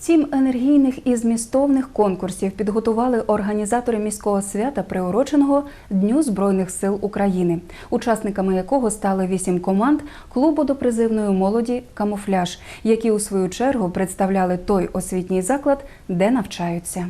Сім енергійних і змістовних конкурсів підготували організатори міського свята, приуроченого Дню Збройних сил України, учасниками якого стали вісім команд клубу до призивної молоді Камуфляж, які у свою чергу представляли той освітній заклад, де навчаються.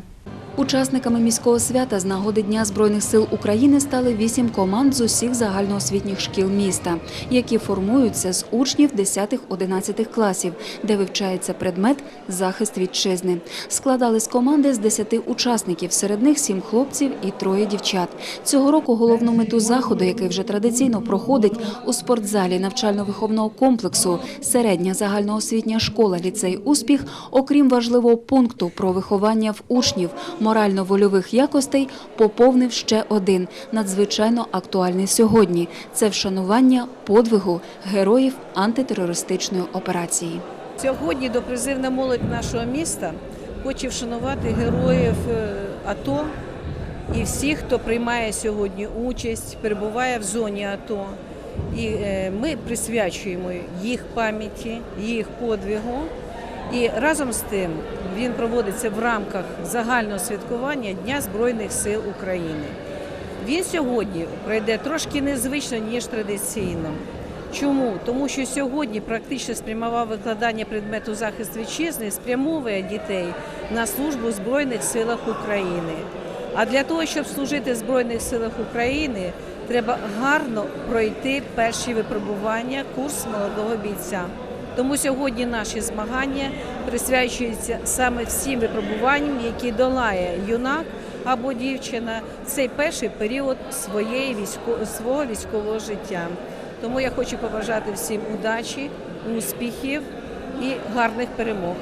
Учасниками міського свята з нагоди Дня Збройних сил України стали вісім команд з усіх загальноосвітніх шкіл міста, які формуються з учнів 10-11 класів, де вивчається предмет захист вітчизни. Складались команди з 10 учасників, серед них сім хлопців і троє дівчат. Цього року головну мету заходу, який вже традиційно проходить у спортзалі навчально-виховного комплексу середня загальноосвітня школа ліцей успіх, окрім важливого пункту про виховання в учнів морально-вольових якостей, поповнив ще один надзвичайно актуальний сьогодні. Це вшанування подвигу героїв антитерористичної операції. Сьогодні допризивна молодь нашого міста хоче вшанувати героїв е, АТО і всіх, хто приймає сьогодні участь, перебуває в зоні АТО. І е, ми присвячуємо їх пам'яті, їх подвигу. І разом з тим він проводиться в рамках загального святкування Дня Збройних сил України. Він сьогодні пройде трошки незвично, ніж традиційно. Чому? Тому що сьогодні практично спрямове викладання предмету захист вітчизни спрямовує дітей на службу в Збройних силах України. А для того, щоб служити в Збройних силах України, треба гарно пройти перші випробування, курс молодого бійця. Тому сьогодні наші змагання присвячуються саме всім випробуванням, які долає юнак або дівчина цей перший період своєї військо... свого військового життя. Тому я хочу побажати всім удачі, успіхів і гарних перемог.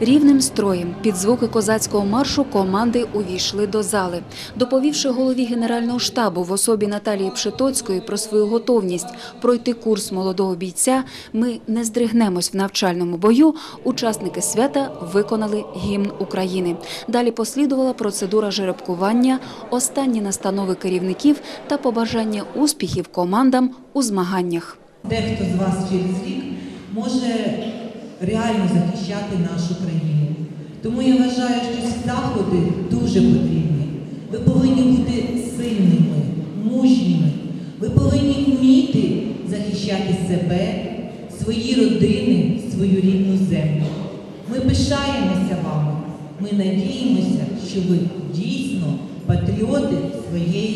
Рівним строєм під звуки козацького маршу команди увійшли до зали. Доповівши голові Генерального штабу в особі Наталії Пшитоцької про свою готовність пройти курс молодого бійця, ми не здригнемось в навчальному бою. Учасники свята виконали гімн України. Далі послідувала процедура жеребкування, останні настанови керівників та побажання успіхів командам у змаганнях. Дехто з вас через рік може реально захищати нашу країну. Тому я вважаю, що ці заходи дуже потрібні. Ви повинні бути сильними, мужніми. Ви повинні вміти захищати себе, свої родини, свою рідну землю. Ми пишаємося вами. Ми надіємося, що ви дійсно патріоти своєї.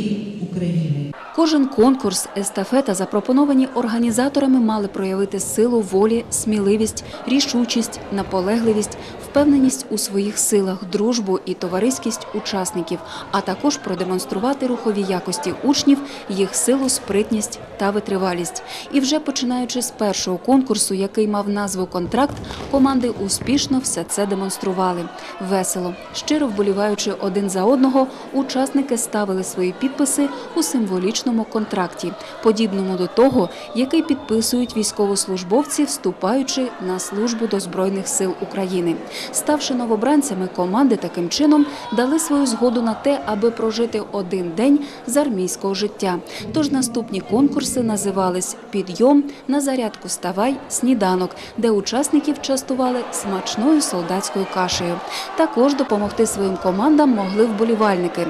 Кожен конкурс, естафета, запропоновані організаторами, мали проявити силу волі, сміливість, рішучість, наполегливість, впевненість у своїх силах, дружбу і товариськість учасників, а також продемонструвати рухові якості учнів, їх силу, спритність та витривалість. І вже починаючи з першого конкурсу, який мав назву Контракт, команди успішно все це демонстрували. Весело, щиро вболіваючи один за одного, учасники ставили свої підписи у символічному контракті, подібному до того, який підписують військовослужбовці, вступаючи на службу до Збройних сил України. Ставши новобранцями, команди таким чином дали свою згоду на те, аби прожити один день з армійського життя. Тож наступні конкурси називались Підйом на зарядку ставай сніданок, де учасників частували смачною солдатською кашею. Також допомогти своїм командам могли вболівальники.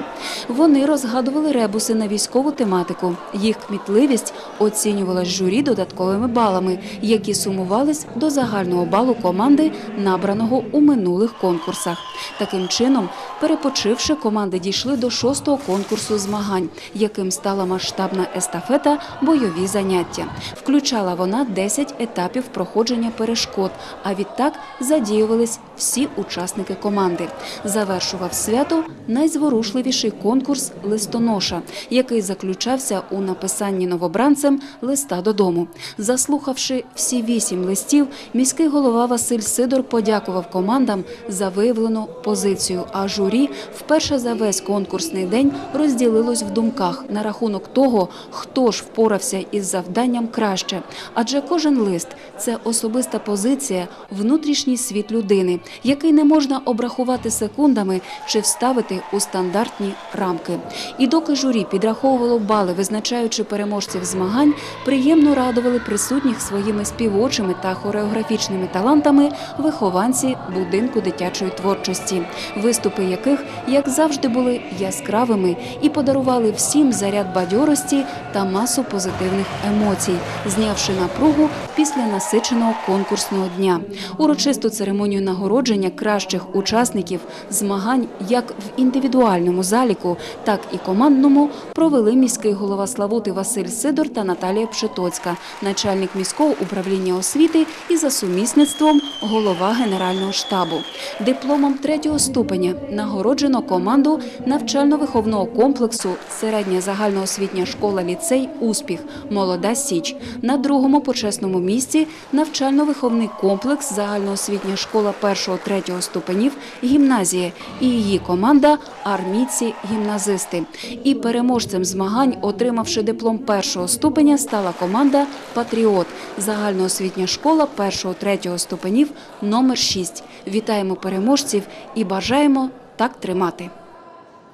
Вони розгадували ребуси на військову тематику. Їх кмітливість оцінювалась журі додатковими балами, які сумувались до загального балу команди, набраного у минулих конкурсах. Таким чином, перепочивши, команди дійшли до шостого конкурсу змагань, яким стала масштабна естафета бойові заняття. Включала вона 10 етапів проходження перешкод, а відтак задіювались всі учасники команди. Завершував свято найзворушливіший конкурс листоноша, який заключався у написанні новобранцем листа додому. Заслухавши всі вісім листів, міський голова Василь Сидор подякував командам за виявлену позицію. А журі вперше за весь конкурсний день розділилось в думках на рахунок того, хто ж впорався із завданням краще. Адже кожен лист це особиста позиція, внутрішній світ людини, який не можна обрахувати секундами чи вставити у стандартні рамки. І доки журі підраховувало бали, визначаючи переможців змагань, приємно радували присутніх своїми співочими та хореографічними талантами вихованці будинку дитячої творчості, виступи яких, як завжди, були яскравими і подарували всім заряд бадьорості та масу позитивних емоцій, знявши напругу після насиченого конкурсного дня. Урочисту церемонію нагородження кращих учасників змагань як в індивідуальному заліку, так і командному провели міський голова Славути Василь Сидор та Наталія Пшетоцька, начальник міського управління освіти і за сумісництвом голова Генерального штабу. Дипломом третього ступеня нагороджено команду навчально-виховного комплексу Середня загальноосвітня школа ліцей Успіх Молода Січ. На другому почесному місці навчально-виховний комплекс Загальноосвітня школа першого-третього ступенів Гімназія і її команда Армійці гімназисти. І переможцем змагань, отримавши диплом першого ступеня, стала команда Патріот Загальноосвітня школа першого-третього ступенів номер 6. Вітаємо переможців і бажаємо так тримати.